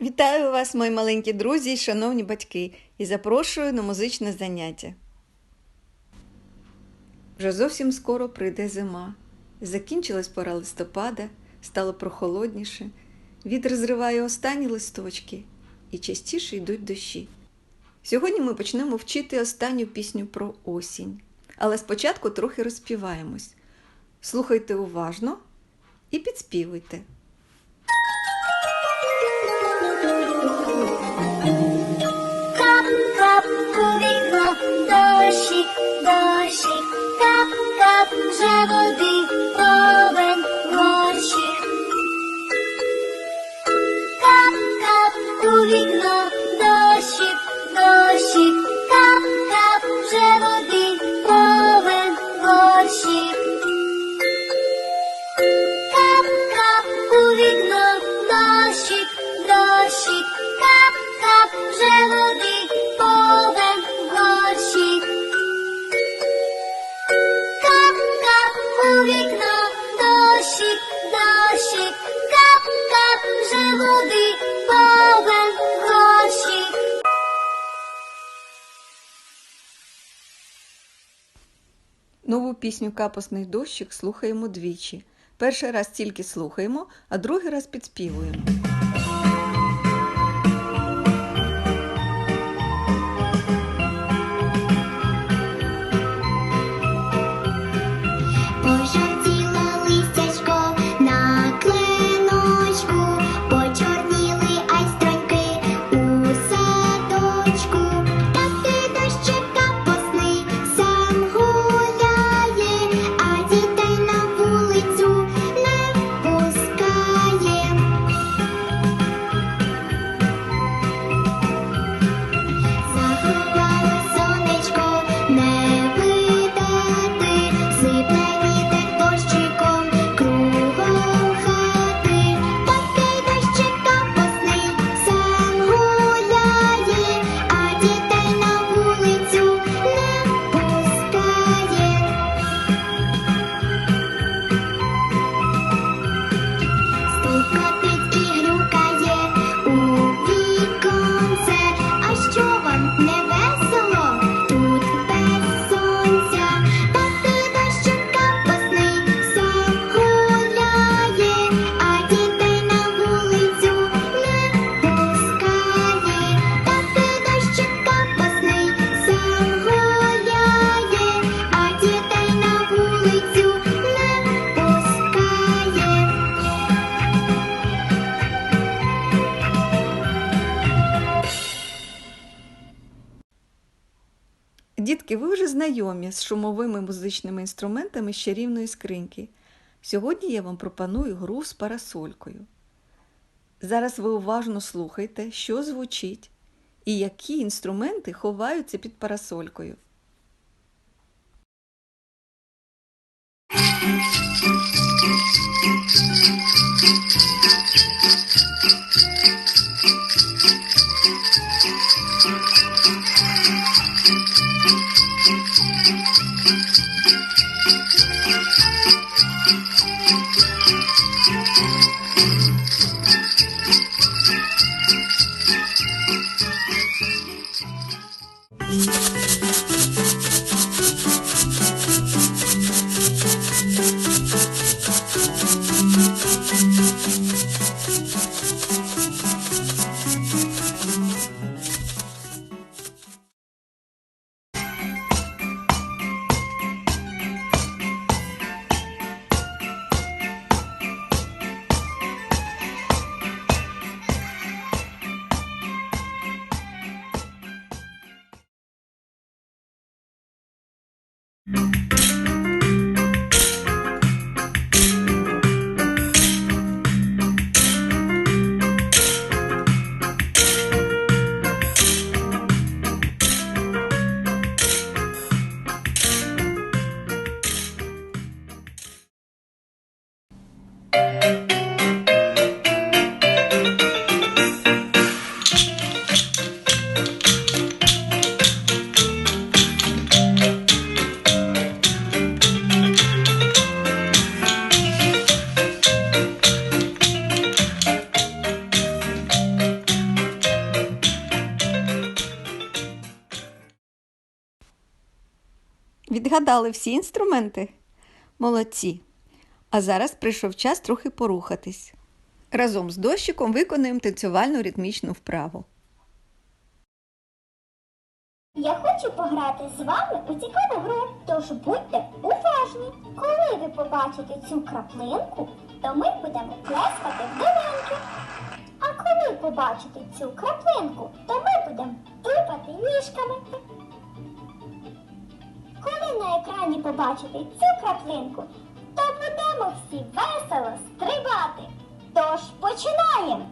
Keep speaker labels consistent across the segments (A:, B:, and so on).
A: Вітаю вас, мої маленькі друзі і шановні батьки, і запрошую на музичне заняття. Вже зовсім скоро прийде зима. Закінчилась пора листопада, стало прохолодніше, вітер зриває останні листочки і частіше йдуть дощі. Сьогодні ми почнемо вчити останню пісню про осінь, але спочатку трохи розпіваємось. Слухайте уважно і підспівуйте. Нову пісню Капосний дощик слухаємо двічі. Перший раз тільки слухаємо, а другий раз підспівуємо. Дітки, ви вже знайомі з шумовими музичними інструментами з чарівної скриньки. Сьогодні я вам пропоную гру з парасолькою. Зараз ви уважно слухайте, що звучить і які інструменти ховаються під парасолькою. Yeah. Відгадали всі інструменти? Молодці. А зараз прийшов час трохи порухатись. Разом з дощиком виконуємо танцювальну ритмічну вправу.
B: Я хочу пограти з вами у цікаву гру, тож будьте уважні. Коли ви побачите цю краплинку, то ми будемо плескати в долоньки. А коли побачите цю краплинку, то ми будемо тупати екрані побачите цю краплинку, то будемо всі весело стрибати. Тож починаємо!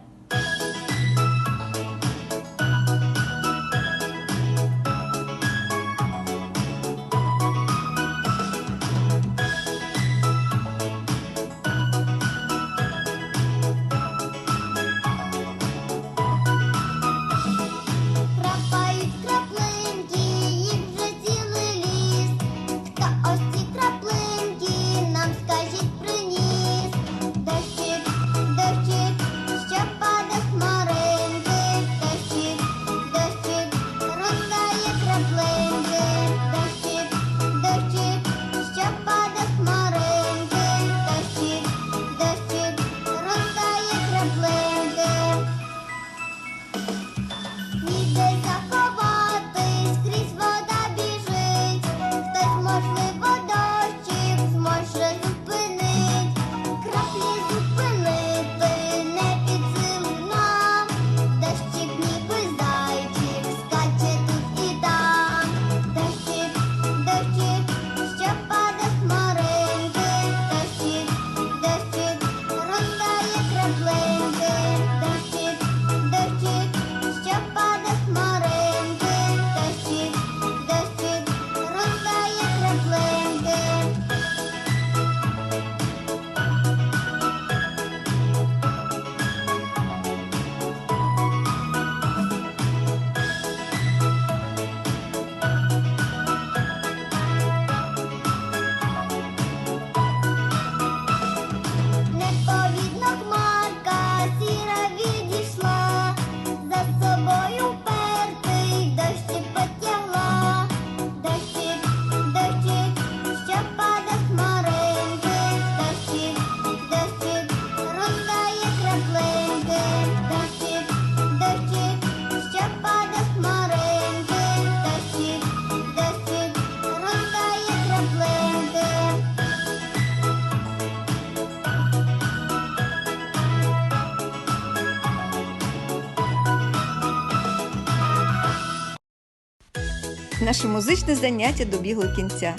A: Наше музичне заняття добігло кінця.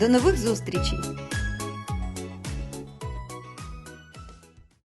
A: До нових зустрічей!